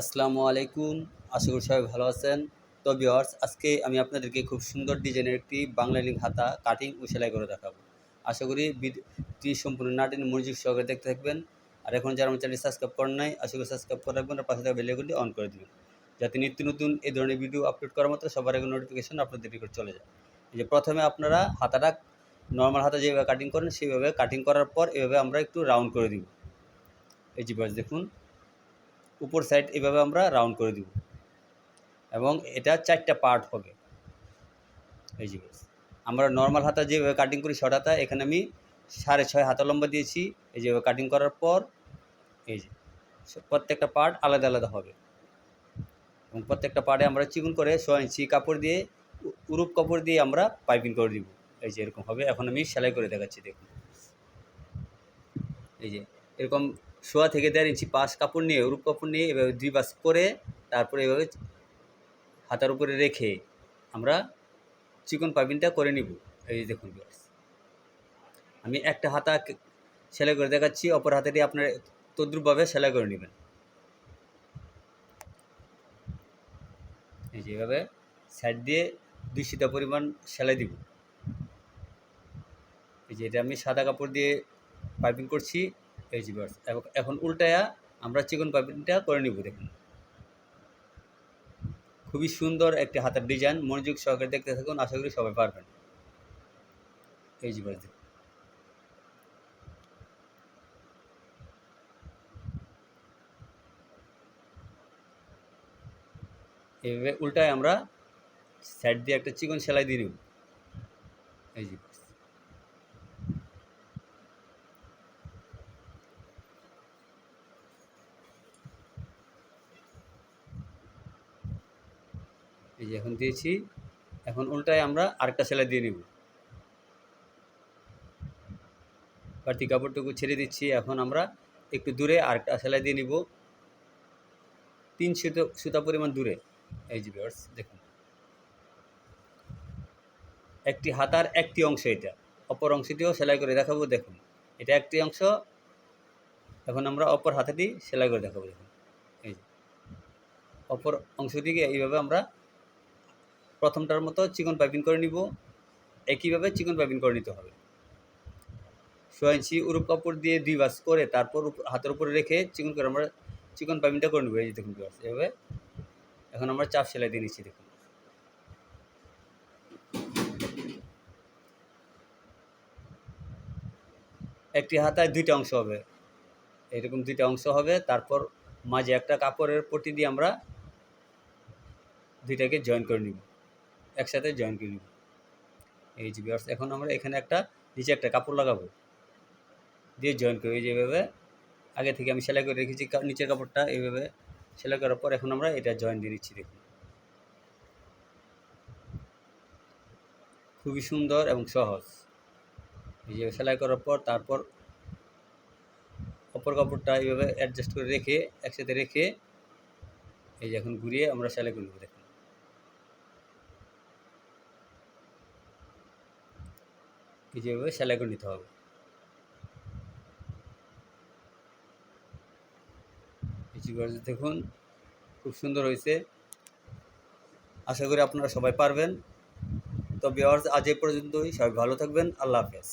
আসসালামু আলাইকুম। আশা করি সবাই ভালো আছেন। তো ভিওয়ার্স আজকে আমি আপনাদেরকে খুব সুন্দর ডিজাইনের একটি বাংলা লিঙ্ক হাতা কাটিং ও সেলাই করে দেখাবো। আশা করি ভিডিওটি সম্পূর্ণ নাটিন মনোযোগ সহকারে দেখতে থাকবেন। আর এখন যারা আমার চ্যানেল সাবস্ক্রাইব করেন নাই, আশা করি সাবস্ক্রাইব করে রাখবেন আর পাশে থাকা বেলাইকনটি অন করে দেবেন। যাতে নিত্য নতুন এই ধরনের ভিডিও আপলোড করার মতো সবার আগে নোটিফিকেশন আপনাদের নিকট চলে যায়। এই যে প্রথমে আপনারা হাতাটা নর্মাল হাতা যেভাবে কাটিং করেন, সেইভাবে কাটিং করার পর এভাবে আমরা একটু রাউন্ড করে দিব। এই যে দেখুন। উপর সাইড এভাবে আমরা রাউন্ড করে দিব। এবং এটা চারটা পার্ট হবে। এই যে আমরা নর্মাল হাতা যেভাবে কাটিং করি শর্ট হাতা, এখানে আমি সাড়ে ছয় হাতা লম্বা দিয়েছি। এই যেভাবে কাটিং করার পর, এই যে প্রত্যেকটা পার্ট আলাদা আলাদা হবে। এবং প্রত্যেকটা পার্টে আমরা চিকুন করে ছ ইঞ্চি কাপড় দিয়ে উরুপ কাপড় দিয়ে আমরা পাইপিং করে দিব। এই যে এরকম হবে। এখন আমি সেলাই করে দেখাচ্ছি, দেখুন। এই যে, এরকম শোয়া থেকে দেড় ইঞ্চি পাশ কাপড় নিয়ে উরুপ কাপড় নিয়ে এভাবে দুই পাশ করে তারপরে এভাবে হাতার উপরে রেখে আমরা চিকন পাইপিংটা করে নিব। এই দেখুন। আমি একটা হাতা সেলাই করে দেখাচ্ছি, অপর হাতাটি আপনার তদ্রুপভাবে সেলাই করে নেবেন। এই যে এভাবে সাইড দিয়ে দুই সিতা পরিমাণ সেলাই দিব। এই যে এটা আমি সাদা কাপড় দিয়ে পাইপিং করছি। এই viewers। এখন- উল্টায়া আমরা চিকন পাইপিংটা করে নিব দেখুন। খুবই সুন্দর একটি হাতের ডিজাইন মনোযোগ সহকারে দেখতে থাকুন, আশা করি সবাই পারবেন। এই যে। এইভাবে উল্টায় আমরা সাইড দিয়ে একটা চিকন সেলাই দিয়ে নিব। এই যে। এই যে এখন দিয়েছি, এখন উল্টায় আমরা আরেকটা সেলাই দিয়ে নেব। বাড়তি কাপড়টুকু ছেড়ে দিচ্ছি, এখন আমরা একটু দূরে আরেকটা সেলাই দিয়ে নিব। তিন সুতো, সুতা পরিমাণ দূরে। এই যে ভিউয়ার্স দেখুন। একটি হাতার একটি অংশ এটা। অপর অংশটিও সেলাই করে দেখাবো, দেখুন। এটা একটি অংশ, এখন আমরা অপর হাতাটি সেলাই করে দেখাবো, দেখুন। এই অপর অংশটিকে এইভাবে আমরা প্রথমটার মতো চিকন পাইপিং করে নিব। একইভাবে চিকন পাইপিং করে নিতে হবে। ছয় ইঞ্চি উরুপ কাপড় দিয়ে দুই বাস করে তারপর হাতের উপরে রেখে চিকন করে আমরা চিকন পাইপিংটা করে নেব। এই যে দেখুন এভাবে এখন আমরা চাপ সেলাই দিয়ে নিচ্ছি, দেখুন। একটি হাতায় দুইটা অংশ হবে। এরকম দুইটা অংশ হবে। তারপর মাঝে একটা কাপড়ের পটি দিয়ে আমরা দুইটাকে জয়েন করে নিব। একসাথে জয়েন করে নিব। এই যে viewers, এখন আমরা এখানে একটা নিচে একটা কাপড় লাগাবো। দিয়ে জয়েন করি যেভাবে আগে থেকে আমি সেলাই করে রেখেছি নিচের কাপড়টা এইভাবে সেলাই করার পর এখন আমরা এটা জয়েন দিয়ে দিচ্ছি দেখুন। খুবই সুন্দর এবং সহজ। এই যে সেলাই করার পর তারপর অপর কাপড়টা এইভাবে অ্যাডজাস্ট করে রেখে একসাথে রেখে এই যে এখন ঘুরিয়ে আমরা সেলাই করে এই যেভাবে সেলাই করে নিতে হবে। কিছু দেখুন, খুব সুন্দর হয়েছে। আশা করি আপনারা সবাই পারবেন। তো ভিউয়ার্স, আজ এ পর্যন্তই। সবাই ভালো থাকবেন। আল্লাহ হাফেজ।